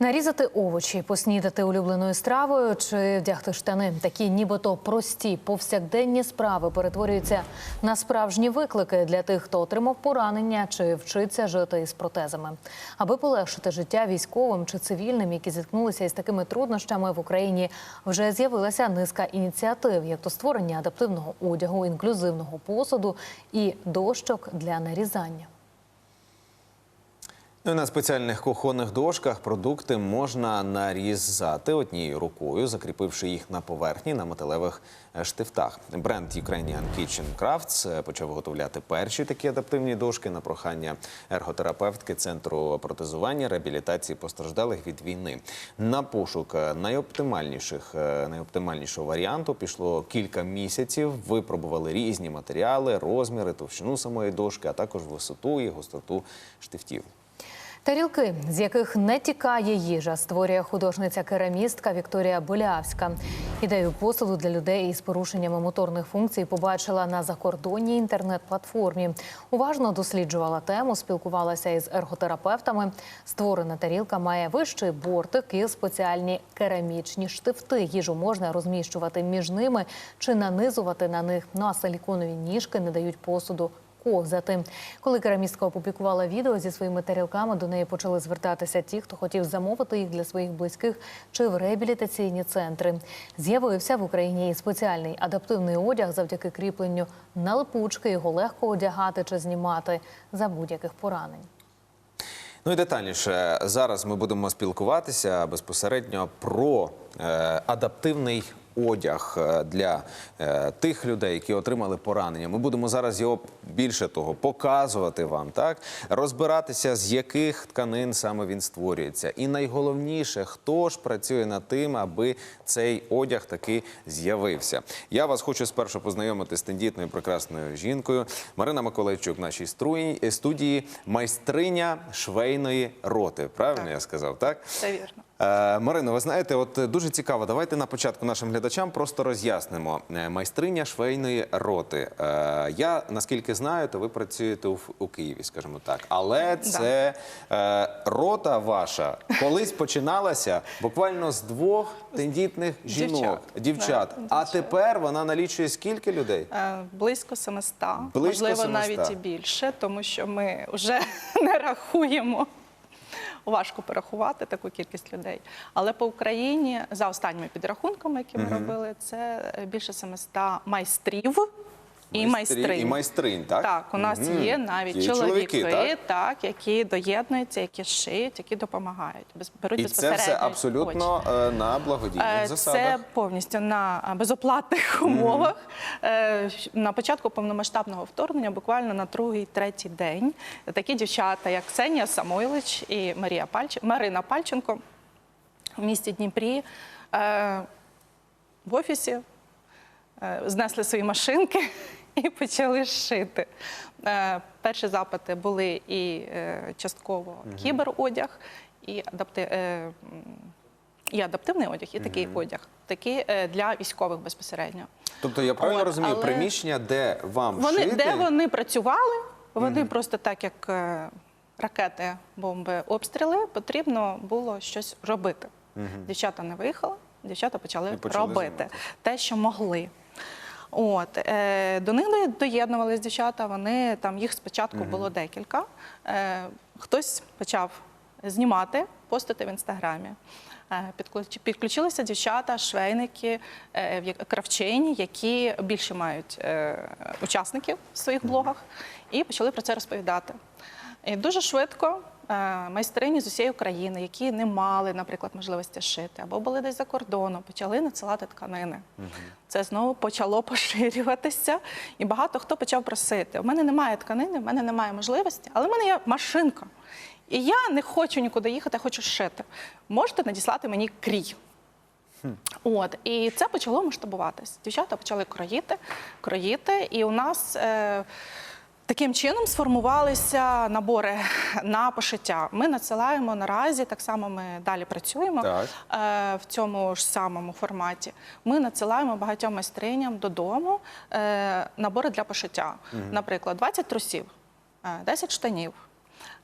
Нарізати овочі, поснідати улюбленою стравою чи вдягти штани. Такі нібито прості повсякденні справи перетворюються на справжні виклики для тих, хто отримав поранення чи вчиться жити із протезами. Аби полегшити життя військовим чи цивільним, які зіткнулися із такими труднощами в Україні, вже з'явилася низка ініціатив, як то створення адаптивного одягу, інклюзивного посуду і дощок для нарізання. Ну на спеціальних кухонних дошках продукти можна нарізати однією рукою, закріпивши їх на поверхні на металевих е, штифтах. Бренд Ukrainian Kitchen Crafts е, почав виготовляти перші такі адаптивні дошки на прохання ерготерапевтки центру протезування реабілітації постраждалих від війни. На пошук е, найоптимальніших найоптимальнішого варіанту пішло кілька місяців. Випробували різні матеріали, розміри, товщину самої дошки, а також висоту і гостроту штифтів. Тарілки, з яких не тікає їжа, створює художниця-керамістка Вікторія Болявська. Ідею посуду для людей із порушеннями моторних функцій побачила на закордонній інтернет-платформі. Уважно досліджувала тему, спілкувалася із ерготерапевтами. Створена тарілка має вищий бортик і спеціальні керамічні штифти. Їжу можна розміщувати між ними чи нанизувати на них. Ну а силіконові ніжки не дають посуду ковзати. Коли керамістка опублікувала відео зі своїми тарілками, до неї почали звертатися ті, хто хотів замовити їх для своїх близьких чи в реабілітаційні центри. З'явився в Україні і спеціальний адаптивний одяг завдяки кріпленню на липучки. Його легко одягати чи знімати за будь-яких поранень. Ну і детальніше зараз ми будемо спілкуватися безпосередньо про адаптивний одяг е, для е, тих людей, які отримали поранення. Ми будемо зараз його більше того показувати вам, так розбиратися, з яких тканин саме він створюється. І найголовніше, хто ж працює над тим, аби цей одяг таки з'явився. Я вас хочу спершу познайомити з тендітною прекрасною жінкою. Марина Миколайчук в нашій студії майстриня швейної роти. Правильно я сказав, так? Це вірно. Е, Марино, ви знаєте, от е, дуже цікаво. Давайте на початку нашим глядачам просто роз'яснимо. Е, Майстриня швейної роти. Я наскільки знаю, то ви працюєте у, у Києві, скажімо так. Але це е, рота ваша колись починалася буквально з двох тендітних жінок, Дівчат. дівчат. Да, А дівчат. тепер вона налічує скільки людей? Близько 700, Близько можливо, 700. навіть і більше, тому що ми вже не рахуємо. Важко порахувати таку кількість людей. Але по Україні, за останніми підрахунками, які ми робили, це е, більше 700 майстрів і майстринь. І майстринь, так? Так, у нас Мгм. є навіть Є чоловіки, так? так? які доєднуються, які шиють, які допомагають, без- беруть І це безпосередньо все участь. абсолютно е, на благодійних Е, засадах. Це повністю на безоплатних умовах. Е, На початку повномасштабного вторгнення, буквально на другий, третій день, такі дівчата, як Ксенія Самойлич і Марія Пальч... Марина Пальченко в місті Дніпрі е, в офісі е, знесли свої машинки і почали шити. Е, Перші запити були і е, частково кіберодяг, і, адапти... е, і адаптивний одяг, і такий одяг, такий для військових безпосередньо. Тобто я правильно От, розумію, але- приміщення, де вам Вони, шити, де вони працювали, вони просто так, як ракети, бомби, обстріли, потрібно було щось робити. Дівчата не виїхали, дівчата почали, почали робити займатися. те, що могли. От е, до них до- доєднувались дівчата. Вони там їх спочатку було декілька. Е, хтось почав знімати, постити в інстаграмі. Е, підключ- Підключилися дівчата, швейники, е, кравчині, які більше мають е, учасників в своїх блогах, і почали про це розповідати. І дуже швидко майстрині з усієї України, які не мали, наприклад, можливості шити або були десь за кордоном, почали надсилати тканини. Це знову почало поширюватися, і багато хто почав просити: у мене немає тканини, у мене немає можливості, але в мене є машинка. І я не хочу нікуди їхати, я хочу шити. Можете надіслати мені крій. От і це почало масштабуватись. Дівчата почали кроїти, кроїти, і у нас е, таким чином сформувалися набори на пошиття. Ми надсилаємо наразі, так само ми далі працюємо Так. е, в цьому ж самому форматі. Ми надсилаємо багатьом майстриням додому е, набори для пошиття. Наприклад, 20 трусів, е, 10 штанів.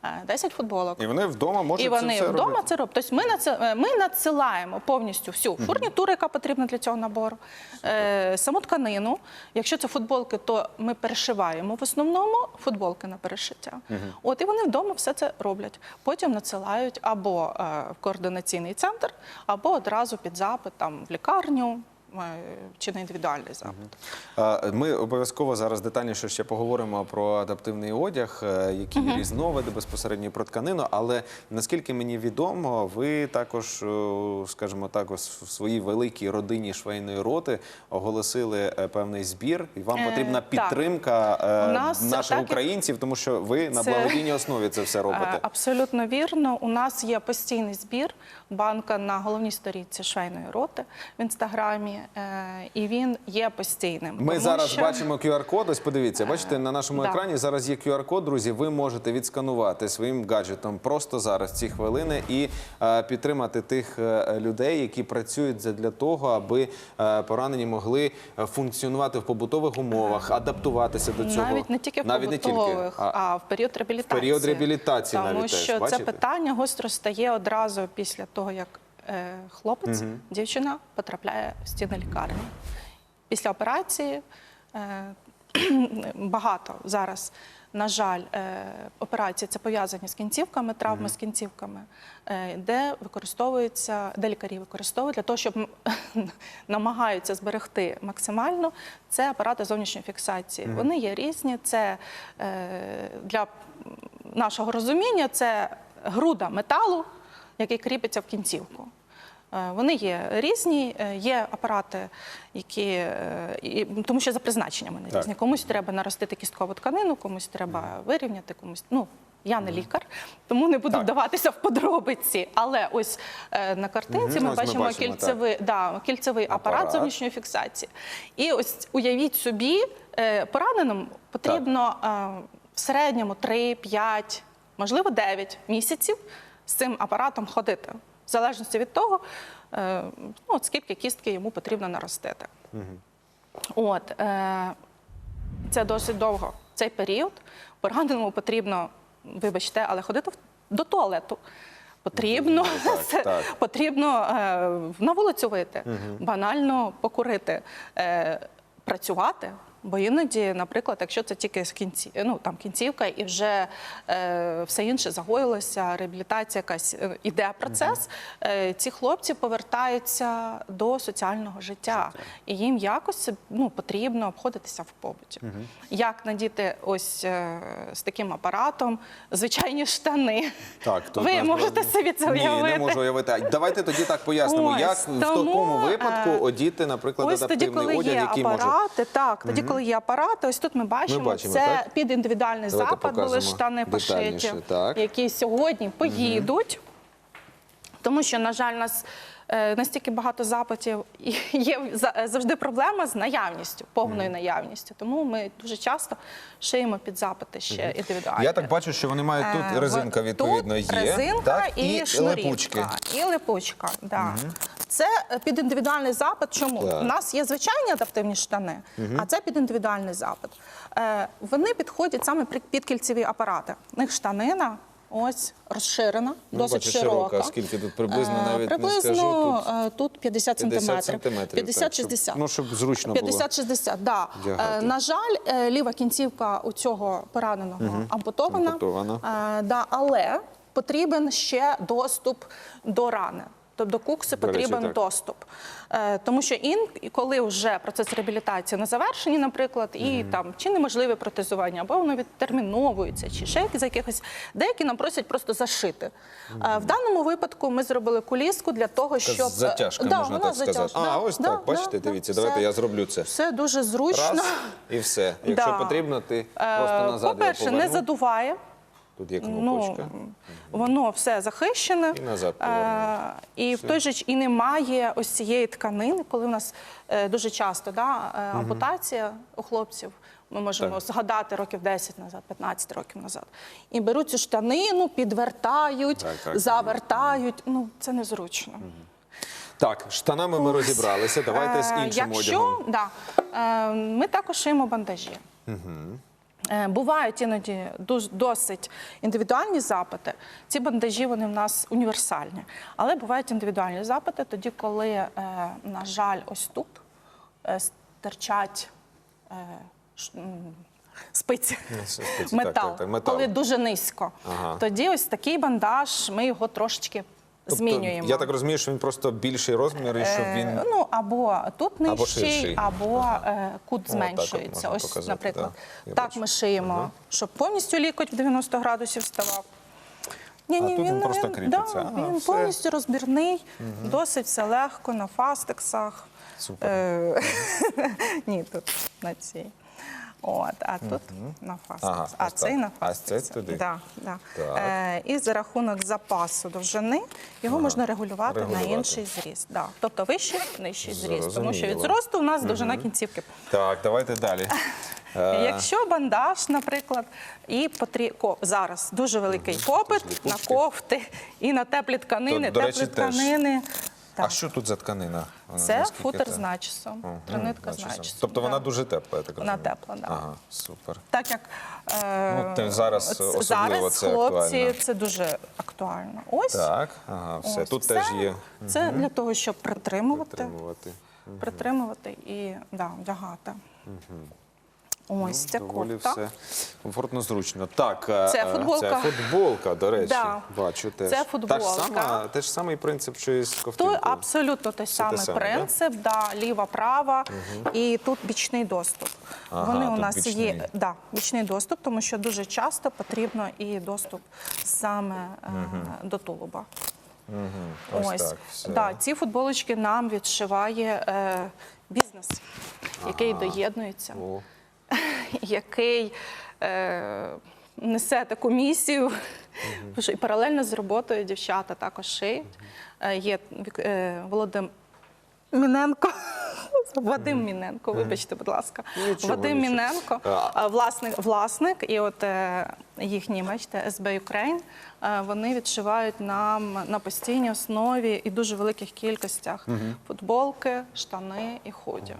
Е, 10 футболок. І вони вдома можуть І це вони все вдома робити. це роблять. Тобто ми, надси- ми надсилаємо повністю всю фурнітуру, яка потрібна для цього набору, е, саму тканину. Якщо це футболки, то ми перешиваємо в основному футболки на перешиття. От і вони вдома все це роблять. Потім надсилають або е, в координаційний центр, або одразу під запит там в лікарню. Е, Чи на індивідуальний запит. Ми обов'язково зараз детальніше ще поговоримо про адаптивний одяг, е, які різновиди безпосередньо про тканину. Але наскільки мені відомо, ви також, е, скажімо так, в своїй великій родині швейної роти оголосили певний збір, і вам потрібна підтримка е, нас, наших так, українців, тому що ви на благодійній основі це все робите. Абсолютно вірно. У нас є постійний збір банка на головній сторінці швейної роти в інстаграмі, е, і він є постійним. Ми тому зараз що- бачимо QR-код. Ось подивіться, бачите, на нашому да. екрані зараз є QR-код, друзі. Ви можете відсканувати своїм гаджетом просто зараз ці хвилини і е, підтримати тих е, людей, які працюють для того, аби е, поранені могли е, функціонувати в побутових умовах, адаптуватися до цього. Навіть не тільки в Навіть не тільки, а- а, в період реабілітації. період реабілітації Тому навіть теж, що бачите? це питання гостро стає одразу після того, як е, хлопець, дівчина потрапляє в стіни лікарні. Після операції е, багато зараз. На жаль, е, операції це пов'язані з кінцівками, травми з кінцівками, е, де використовується, де лікарі використовують для того, щоб м, намагаються зберегти максимально. Це апарати зовнішньої фіксації. Вони є різні. Це е, для нашого розуміння, це груда металу, який кріпиться в кінцівку. Е, Вони є різні, е, є апарати, які е, тому що за призначенням вони різні. Комусь треба наростити кісткову тканину, комусь треба вирівняти, комусь. Ну я не лікар, тому не буду Так. вдаватися в подробиці. Але ось е, на картинці Мгм, ми ось ми бачимо, бачимо, кільцевий, да, кільцевий апарат, Апарат. зовнішньої фіксації. І ось уявіть собі, е, пораненим потрібно е, в середньому 3-5, можливо, 9 місяців з цим апаратом ходити, в залежності від того, е, ну, от скільки кістки йому потрібно наростити. От, е, це досить довго. Цей період пораненому потрібно, вибачте, але ходити до туалету. Потрібно, Так, це- так. потрібно е, на вулицю вийти, банально покурити, е, працювати. Бо іноді, наприклад, якщо це тільки кінці, ну там кінцівка, і вже е, все інше загоїлося, реабілітація якась е, іде процес. Е, ці хлопці повертаються до соціального життя, і їм якось ну потрібно обходитися в побуті. Як надіти ось е, з таким апаратом звичайні штани? Так, тут ви можете собі це Ні, уявити. не можу уявити. А Давайте тоді так пояснимо, Ось, як в тому, такому випадку е, одіти, наприклад, Ось тоді, адаптивний коли одяг, є який може. апарати, так, тоді, коли є апарати, ось тут ми бачимо, бачимо, це так? під індивідуальний Давайте запад були штани пошиті, так. які сьогодні поїдуть. Тому що, на жаль, у нас е, настільки багато запитів і є за- завжди проблема з наявністю, повною наявністю. Тому ми дуже часто шиємо під запити ще індивідуально. Я так бачу, що вони мають тут Е, резинка, відповідно, тут є. резинка так, і, і шнурівка. липучки. І липучка, да. Це е, під індивідуальний запит. Чому? У нас є звичайні адаптивні штани, а це під індивідуальний запит. Е, вони підходять саме під кільцеві апарати. У них штанина ось розширена, Ну, досить бачу, широка. широка. Скільки тут приблизно Е, навіть не приблизно, скажу, тут тут 50 50 сантиметрів. сантиметрів, так, 50-60. ну, щоб зручно було 50-60, да. вдягати. Е, На жаль, е, ліва кінцівка у цього пораненого ампутована. Ампутована. Е, да, але потрібен ще доступ до рани. Тобто до кукси До речі, потрібен так. доступ. Е, тому що ін, коли вже процес реабілітації на завершенні, наприклад, і там чи неможливе протезування, або воно відтерміновується, чи ще з якихось деякі нам просять просто зашити. Е, в даному випадку ми зробили куліску для того, щоб затяжка, да, можна так сказати. затяжна. А, Да, ось да, так, да, бачите, да. дивіться, Все- давайте я зроблю це. Все дуже зручно. Раз і все. Якщо Да. потрібно, ти Е, просто назад По-перше, не задуває. Тут є Ну, воно все захищене. І назад Е, і в той же ж і немає ось цієї тканини, коли у нас е, дуже часто да, е, ампутація у хлопців. Ми можемо Так. згадати років 10 назад, 15 років назад. І беруть цю штанину, підвертають, Так, так, так. завертають. Ну, це незручно. Так, штанами ми розібралися. Давайте з Е, іншим Якщо одягом. да, е, ми також шиємо бандажі. Е, Бувають іноді досить індивідуальні запити. Ці бандажі вони в нас універсальні. Але бувають індивідуальні запити тоді, коли, е, на жаль, ось тут е, стирчать е, спиці, так, метал, так, так, метал. коли дуже низько. Ага. Тоді ось такий бандаж, ми його трошечки змінюємо. Тобто, я так розумію, що він просто більший розмір, і щоб Е, він Ну або тут нижчий, ширший. або е, кут от зменшується. можна Ось, показати, наприклад, так. Я так бачу. ми шиємо, щоб повністю лікоть в 90 градусів ставав. Ні, ні, тут він просто кріпиться. Да, А, він все. повністю розбірний, досить все легко на фастексах. Супер. Е, ні, тут на цій. От, а тут на фастекс. Ага, а цей на А фастекс. це туди. Да, да. Так. Е, і за рахунок запасу довжини його можна регулювати, Регулювати. на інший зріст. Да. Тобто вищий, нижчий зріст. Тому що від зросту у нас довжина кінцівки. так, давайте далі. Якщо бандаж, наприклад, і потрі... ко- зараз дуже великий попит на кофти і на теплі тканини, Тут, до теплі речі, теж. тканини. А що тут за тканина? Це наскільки футер те- з начісом, Мгм, тринитка з начисом. начісом. Тобто вона дуже тепла, я так Вона розумію? тепла, да. Ага, супер. Так як е, Ну, зараз особливо зараз це хлопці актуально. це дуже актуально. Ось, Так, ага, все. ось Тут це, теж є Це для того, щоб притримувати, підтримувати. притримувати і да, вдягати. Ось Ну, Доволі кофта. все комфортно, зручно. Так, е, Це е, футболка. Це футболка, до речі. Да. Бачу теж. Це Та ж футболка. сама, те ж самий принцип, що і з То абсолютно той самий саме, принцип, да? ліва, права, і тут бічний доступ. Ага, Вони у нас бічний. є да, бічний доступ, тому що дуже часто потрібно і доступ саме е, до тулуба. Ось так, все. Да, ці футболочки нам відшиває е, бізнес, який доєднується, О, який е, несе таку місію. Тому що і паралельно з роботою дівчата також шиють. Е, є е, Володим Міненко. Вадим Міненко, вибачте, будь ласка. Нічого, Вадим нічого. Міненко, е, власник, власник, і от е, їхній, бачите, СБ Україн, е, вони відшивають нам на постійній основі і дуже великих кількостях футболки, штани і худі.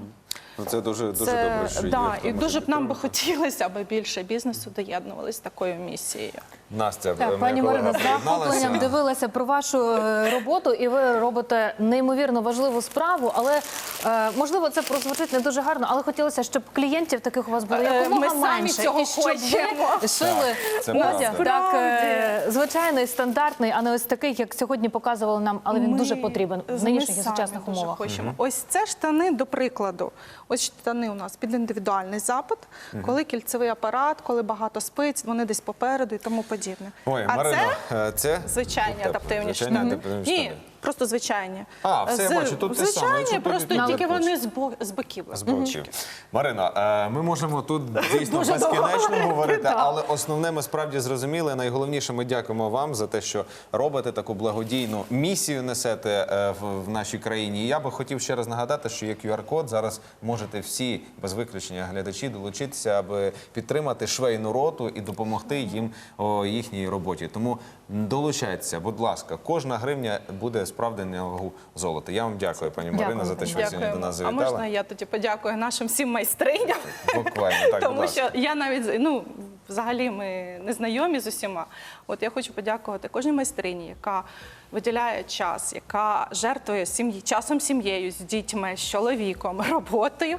Ну це дуже, дуже Це, добре, що да, є. і дуже б нам би хотілося, аби більше бізнесу доєднувалися з такою місією. Настя, Так, пані Марино, з захопленням дивилася про вашу е, роботу, і ви робите неймовірно важливу справу. Але е, можливо, це прозвучить не дуже гарно, але хотілося, щоб клієнтів таких у вас було Е, якомога ми самі менше. цього і щоб ви хочемо. шили Так, одяг так звичайний, стандартний, а не ось такий, як сьогодні показували нам, але він Ми- дуже потрібен в нинішніх і сучасних умовах. Хочемо. Ось це штани, до прикладу. Ось штани у нас під індивідуальний запит, коли кільцевий апарат, коли багато спиць, вони десь попереду і тому подібне. Ой, а Марино, це е, це звичайні адаптивні штани. Ні, штани. Просто звичайні. А, все, я бачу, тут те саме, звичайні, якщо просто підійти, тільки вони з, бо- з боків. З боків. Марина, е, ми можемо тут дійсно Дуже довго безкінечно говорити, але основне ми справді зрозуміли. Найголовніше, ми дякуємо вам за те, що робите таку благодійну місію, несете е, в, в нашій країні. І я би хотів ще раз нагадати, що є QR-код. Зараз можете всі без виключення глядачі долучитися, аби підтримати швейну роту і допомогти їм у їхній роботі. Тому долучайтеся, будь ласка, кожна гривня буде справді на вагу золота. Я вам дякую, пані Марина, Дякую. за те, що ви сьогодні до нас А можна я тоді подякую нашим всім майстриням? Буквально так, Тому що я навіть ну взагалі ми не знайомі з усіма. От я хочу подякувати кожній майстрині, яка виділяє час, яка жертвує сім'ї часом сім'єю, з дітьми, з чоловіком, роботою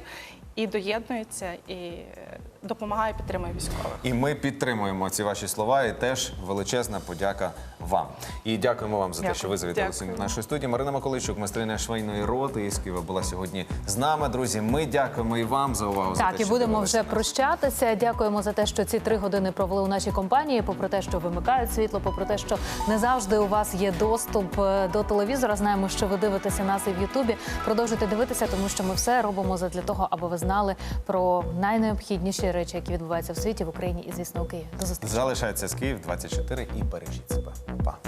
і доєднується і допомагає, підтримує військових. І ми підтримуємо ці ваші слова. І теж величезна подяка вам. І дякуємо вам за те, що ви завітали сьогодні до нашої студії. Марина Маколичук, майстриня швейної роти із Києва, була сьогодні з нами. Друзі, ми дякуємо і вам за увагу. за Так, те, і будемо вже нас. прощатися. Дякуємо за те, що ці три години провели у нашій компанії. Попри те, що вимикають світло, попри те, що не завжди у вас є доступ е, до телевізора. Знаємо, що ви дивитеся нас і в Ютубі. Продовжуйте дивитися, тому що ми все робимо задля того, аби ви знали про найнеобхідніші речі, які відбуваються в світі, в Україні і звісно у Києві. До зустрічі. Залишається з Київ 24 і бережіть себе. Па.